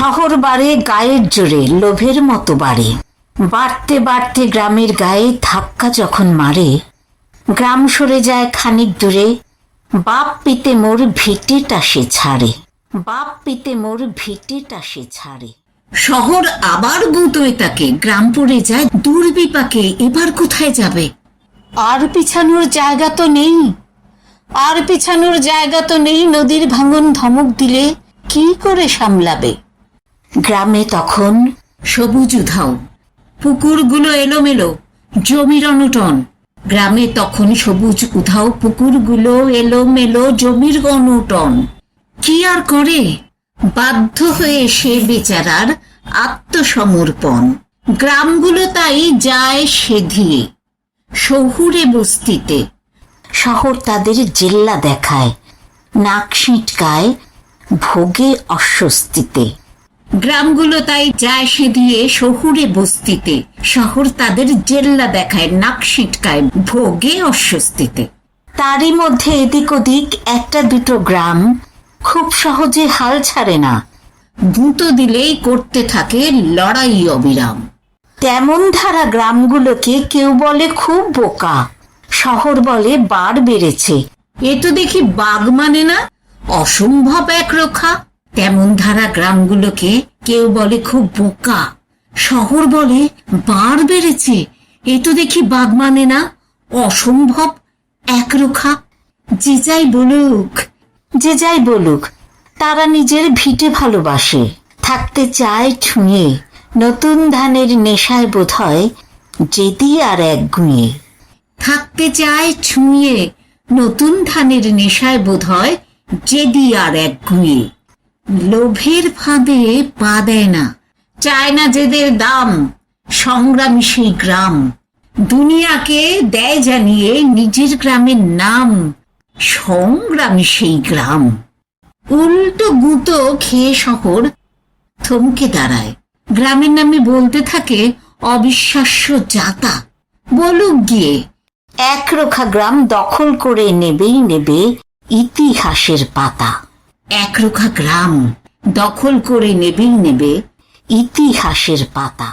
শহর বাড়ে গায়ের জোরে, লোভের মতো বাড়ে। বাড়তে বাড়তে গ্রামের গায়ে ধাক্কা যখন মারে, গ্রাম সরে যায় খানিক দূরে, বাপ পিতে মোর ভিটেটা সে ছাড়ে, বাপ পিতে মোর ভিটেটা সে ছাড়ে। শহর আবার গুঁতোয় তাকে, গ্রাম পড়ে যায় দুর্বিপাকে, এবার কোথায় যাবে? আর পিছানোর জায়গা তো নেই, আর পিছানোর জায়গা তো নেই নদীর ভাঙন ধমক দিলে, কি করে সামলাবে? গ্রামে তখন সবুজ উধাও। পুকুরগুলো এলোমেলো, জমির অনুটন। গ্রামে তখন সবুজ উধাও, পুকুরগুলো এলোমেলো, জমির অনুটন। কি আর করে? বাধ্য হয়ে সে বেচারার আত্মসমর্পণ। গ্রামগুলো তাই যায় সেধিয়ে শহুরে বস্তিতে। শহর তাদের জেল্লা দেখায়, নাক ছিটকায় ভোগে অস্বস্তিতে। গ্রামগুলো তাই যায় সে দিয়ে শহুরে বস্তিতে। শহর তাদের জেল্লা দেখায়, নাক ছিটকায় ভোগে অস্বস্তিতে। তারই মধ্যে এদিক ওদিক একটা দুটো গ্রাম খুব সহজে হাল ছাড়ে না। গুঁতো দিলেই করতে থাকে লড়াই অবিরাম। তেমন ধারা গ্রামগুলোকে কেউ বলে খুব বোকা, শহর বলে বার বেড়েছে। এ তো দেখি বাঘ মানে না? অসম্ভব এক রক্ষা। তেমন ধারা গ্রামগুলোকে কেউ বলে খুব বোকা। শহর বলে বার বেড়েছে। এ তো দেখি বাঘ মানে না, অসম্ভব, একরোখা। যে যাই বলুক, যে যাই বলুক, তারা নিজের ভিটে ভালোবাসে। থাকতে চায় ছুঁয়ে নতুন ধানের নেশায় বোধ হয় যেদি আর এক গুঁয়ে। থাকতে চায় ছুঁয়ে নতুন ধানের নেশায় বোধ হয় যেদি আর এক গুঁয়ে। লোভের ফাঁদে পা দেয় না। চায় না যেদের দাম। সংগ্রামী সেই গ্রাম। দুনিয়াকে দেয় জানিয়ে নিজের গ্রামের নাম। সংগ্রামী সেই গ্রাম। উল্টো গুঁতো খেয়ে শহর থমকে দাঁড়ায়। গ্রামের নামে বলতে থাকে অবিশ্বাস্য যাতা। বলুক গিয়ে, একরোখা গ্রাম দখল করে নেবেই নেবে ইতিহাসের পাতা। একরোখা গ্রাম দখল করে নেবেই নেবে ইতিহাসের পাতা।